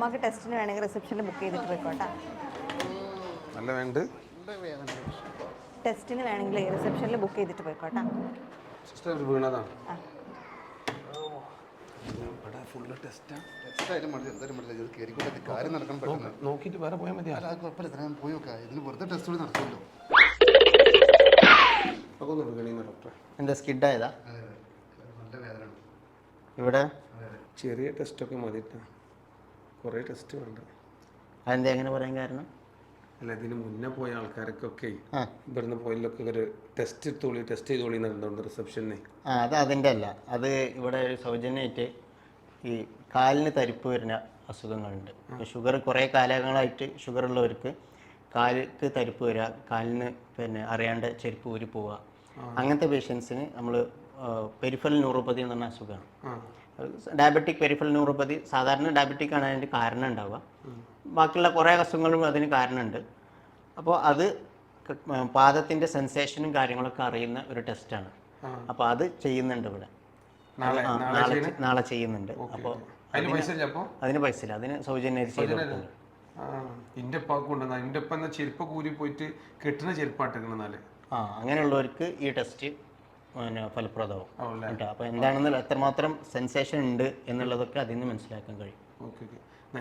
അമ്മയ്ക്ക് ടെസ്റ്റിന് വേണമെങ്കിൽ റിസപ്ഷനിൽ ബുക്ക് ചെയ്തിട്ട് പോയിക്കോട്ടെ. നല്ല വേണ്ട. ടെസ്റ്റിന് വേണമെങ്കിൽ റിസപ്ഷനിൽ ബുക്ക് ചെയ്തിട്ട് പോയിക്കോട്ടെ. സിസ്റ്റർ വീണതാണ്. മതി മതി. നോക്കിയിട്ട് വേറെ പോയാൽ മതി. അല്ല അത് കുഴപ്പമില്ല ഇതിനെ പോയി നോക്കാം. ഇതിന് വെറുതെ ടെസ്റ്റ് കൂടി നടത്തുമല്ലോ എന്താ സ്കിഡായതാ ഇവിടെ? ചെറിയ ടെസ്റ്റൊക്കെ മതിട്ടാ. കുറേ ടെസ്റ്റുകളുണ്ട് അതെന്താ എങ്ങനെ പറയാൻ കാരണം? അല്ല ഇതിന് മുന്നേ പോയ ആൾക്കാർക്കൊക്കെ ഇവിടുന്ന് പോയതിലൊക്കെ ഒരു ടെസ്റ്റ് എടുത്തോളി ടെസ്റ്റ് ചെയ്തോളി നടന്നുണ്ട് റിസപ്ഷനെ ആ അത് അതിന്റെ അല്ല. അത് ഇവിടെ ഒരു സൗജന്യമായിട്ട് ഈ കാലിന് തരിപ്പ് വരുന്ന അസുഖങ്ങളുണ്ട്. ഷുഗർ കുറേ കാലങ്ങളായിട്ട് ഷുഗർ ഉള്ളവർക്ക് കാലിക്ക് തരിപ്പ് വരിക കാലിന് പിന്നെ അറിയാണ്ട് ചെരുപ്പ് ഊരി പോവുക. അങ്ങനത്തെ പേഷ്യൻസിന് നമ്മൾ പെരിഫൽ ന്യൂറോപ്പതി എന്ന് പറഞ്ഞ അസുഖമാണ്. ഡയബറ്റിക് പെരിഫൽ ന്യൂറോപ്പതി സാധാരണ ഡയബറ്റിക് ആണ് അതിന്റെ കാരണം ഉണ്ടാവുക. ബാക്കിയുള്ള കുറേ അസുഖങ്ങളും അതിന് കാരണമുണ്ട് അപ്പോൾ അത് പാദത്തിന്റെ സെൻസേഷനും കാര്യങ്ങളൊക്കെ അറിയുന്ന ഒരു ടെസ്റ്റാണ് അപ്പോൾ അത് ചെയ്യുന്നുണ്ട് ഇവിടെ. നാളെ ചെയ്യുന്നുണ്ട്. അപ്പോൾ അതിന് പൈസ ഇല്ല അതിന് സൗജന്യമായിട്ട് ചെയ്ത് കൊടുക്കുന്നുണ്ട്. ഉപ്പ എന്നാ ചെരുപ്പ് കൂരി പോയിട്ട് കെട്ടുന്ന ചെരുപ്പാട്ടിക്കണം എന്നാൽ? ആ അങ്ങനെയുള്ളവർക്ക് ഈ ടെസ്റ്റ് പിന്നെ ഫലപ്രദമാവും കേട്ടോ. അപ്പോൾ എന്താണെന്ന് എത്രമാത്രം സെൻസേഷൻ ഉണ്ട് എന്നുള്ളതൊക്കെ അതിൽ നിന്ന് മനസ്സിലാക്കാൻ കഴിയും. Okay okay.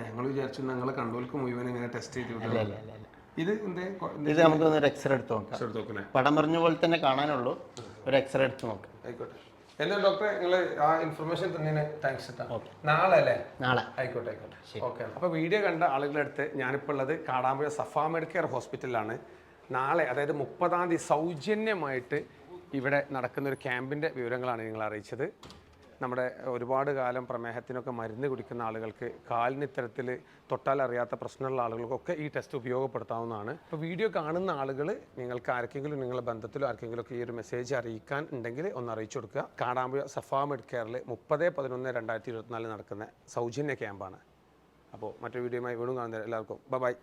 ഞങ്ങൾ വിചാരിച്ചു ഞങ്ങളെ കണ്ടോൽക്ക് മുഴുവൻ ഇങ്ങനെ ടെസ്റ്റ് ചെയ്ത് ഇത് ഇത് നമുക്ക് ഒന്ന് എക്സ്റേ എടുത്ത് നോക്കാം. പടം പറഞ്ഞ പോലെ തന്നെ കാണാനുള്ളൂ. ഒരു എക്സ്റേ എടുത്ത് നോക്കാം. ആയിക്കോട്ടെ. എന്താ ഡോക്ടറെ നിങ്ങൾ ആ ഇൻഫർമേഷൻ തന്നതിന് താങ്ക്സ് നാളെ അല്ലേ? നാളെ. ആയിക്കോട്ടെ ആയിക്കോട്ടെ. ഓക്കെ അപ്പോൾ വീഡിയോ കണ്ട ആളുകളുടെ അടുത്ത് ഞാനിപ്പോൾ ഉള്ളത് കാടാമ്പുഴ സഫാ മെഡിക്കെയർ ഹോസ്പിറ്റലിലാണ്. നാളെ അതായത് മുപ്പതാം തീയതി സൗജന്യമായിട്ട് ഇവിടെ നടക്കുന്ന ഒരു ക്യാമ്പിന്റെ വിവരങ്ങളാണ് നിങ്ങൾ അറിയിച്ചത്. നമ്മുടെ ഒരുപാട് കാലം പ്രമേഹത്തിനൊക്കെ മരുന്ന് കുടിക്കുന്ന ആളുകൾക്ക് കാലിന് ഇത്തരത്തിൽ തൊട്ടാൽ അറിയാത്ത പ്രശ്നമുള്ള ആളുകൾക്കൊക്കെ ഈ ടെസ്റ്റ് ഉപയോഗപ്പെടുത്താവുന്നതാണ്. അപ്പോൾ വീഡിയോ കാണുന്ന ആളുകൾ നിങ്ങൾക്ക് ആർക്കെങ്കിലും നിങ്ങളുടെ ബന്ധത്തിലോ ആർക്കെങ്കിലും ഒക്കെ ഈ ഒരു മെസ്സേജ് അറിയിക്കാൻ ഉണ്ടെങ്കിൽ ഒന്ന് അറിയിച്ചു കൊടുക്കുക. കാടാമ്പുഴ സഫാ മെഡ് കെയറിൽ മുപ്പത് പതിനൊന്ന് രണ്ടായിരത്തി ഇരുപത്തിനാലിൽ നടക്കുന്ന സൗജന്യ ക്യാമ്പാണ്. അപ്പോൾ മറ്റൊരു വീഡിയോയുമായി വീണ്ടും കാണുന്നത് എല്ലാവർക്കും ബൈ.